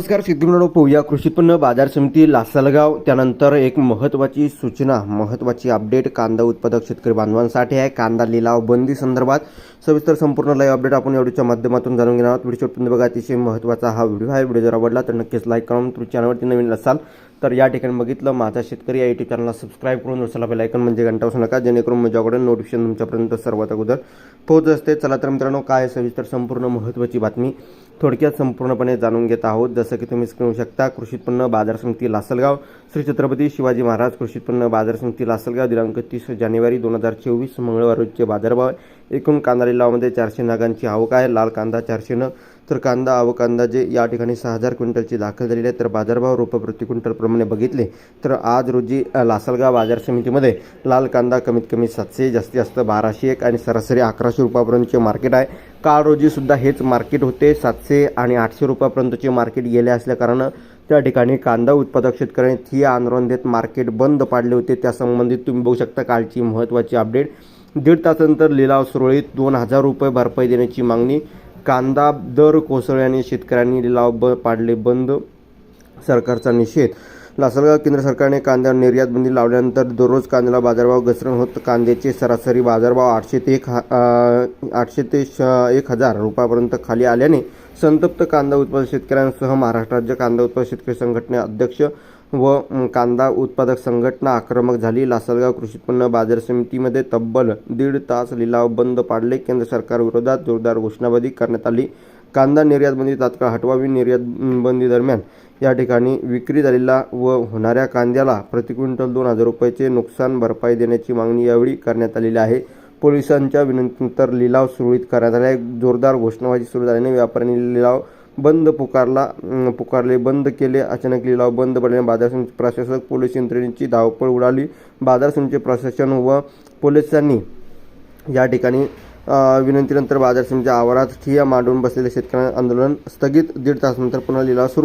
नमस्कार शेतकरी या कृषी उत्पन्न बाजार समिती लासलगाव त्यानंतर एक महत्त्वाची सूचना महत्त्वाची अपडेट. कांदा उत्पादक शेतकरी बांधवांसाठी आहे. कांदा लिलाव बंदी संदर्भात सविस्तर संपूर्ण लाईव्ह अपडेट आपण या व्हिडिओच्या माध्यमातून जाणून घेणार आहोत. व्हिडिओ शेवटपर्यंत बघा. अतिशय महत्त्वाचा हा व्हिडिओ आहे. व्हिडिओ जर आवडला तर नक्कीच लाईक करून तुम्ही चॅनलवरती नवीन असाल तर या ठिकाणी बघितलं. माझा शेतकरी या युट्यूब चॅनलला सबस्क्राईब करून चला बेल आयकन म्हणजे घंटा असू नका. जेणेकरून माझ्याकडे नोटिफिकेशन तुमच्यापर्यंत सर्वात अगोदर पोहोच असते. चला तर मित्रांनो काय सविस्तर संपूर्ण महत्त्वाची बातमी थोडक्यात संपूर्णपणे जाणून घेत आहोत. जसं की तुम्ही स्क्रीन शकता कृषी उत्पन्न बाजार समिती लासलगाव. श्री छत्रपती शिवाजी महाराज कृषी उत्पन्न बाजार समिती लासलगाव दिनांक तीस जानेवारी दोन हजार चोवीस मंगळवार रोजचे बाजारभाव. आहे. एकूण कांदा लिलावामध्ये चारशे नागांची आवक आहे. लाल कांदा चारशे नग तर कांदा आवक जे या ठिकाणी सहा हजार क्विंटलची दाखल झालेली आहे. तर बाजारभाव रुपये प्रति क्विंटल प्रमाणे बघितले तर आज रोजी लासलगाव बाजार समितीमध्ये लाल कांदा कमीत कमी सातशे जास्तीत जास्त बाराशे एक आणि सरासरी अकराशे रुपयापर्यंतचे मार्केट आहे. काल रोजीसुद्धा हेच मार्केट होते. सातशे आणि आठशे रुपयापर्यंतचे मार्केट गेले असल्याकारणानं त्या ठिकाणी कांदा उत्पादक शेतकऱ्यांनी थी आंदोलन देत मार्केट बंद पाडले होते. त्या संबंधित तुम्ही बघू शकता कालची महत्त्वाची अपडेट. दीड तासानंतर लिलाव सुरळीत दोन हजार रुपये भरपाई देण्याची मागणी कांदा दर कोसळल्याने शेतकऱ्यांनी लिलाव ब पाडले बंद सरकारचा निषेध. लासलगाव केंद्र सरकारने कांद्यावर निर्यात बंदी लावल्यानंतर दररोज कांद्याला बाजारभाव घसरण होत कांद्याचे सरासरी बाजारभाव आठशे ते एक हा- आठशे ते श- एक हजार रुपयापर्यंत खाली आल्याने संतप्त कांदा उत्पादक शेतकऱ्यांसह महाराष्ट्र राज्य कांदा उत्पादक शेतकरी संघटने अध्यक्ष व कांदा उत्पादक संघटना आक्रमक झाली. लासलगाव कृषी उत्पन्न बाजार समितीमध्ये तब्बल दीड तास लिलाव बंद पाडले. केंद्र सरकार विरोधात जोरदार घोषणाबाजी करण्यात आली. कांदा निर्यात बंदी तात्काळ हटवावी. निर्यात बंदी दरम्यान या ठिकाणी विक्री झालेला व होणाऱ्या कांद्याला प्रति क्विंटल दोन हजार रुपयाचे नुकसान भरपाई देण्याची मागणी यावेळी करण्यात आलेली आहे. पोलिसांच्या विनंतीनंतर लिलाव सुरळीत करण्यात आला आहे. जोरदार घोषणाबाजी सुरू झाल्याने व्यापाऱ्यांनी लिलाव बंद पुकारला पुकारले बंद केले. अचानक लिलाव बंद पडल्याने बाजार समिती प्रशासक पोलीस यंत्रणेची धावपळ उडाली. बाजार समिती प्रशासन व पोलिसांनी या ठिकाणी विनंतीनंतर बाजार समितीच्या आवारात ठिया मांडून बसलेल्या शेतकऱ्यांना आंदोलन स्थगित. दीड तासानंतर पुन्हा लिलाव सुरू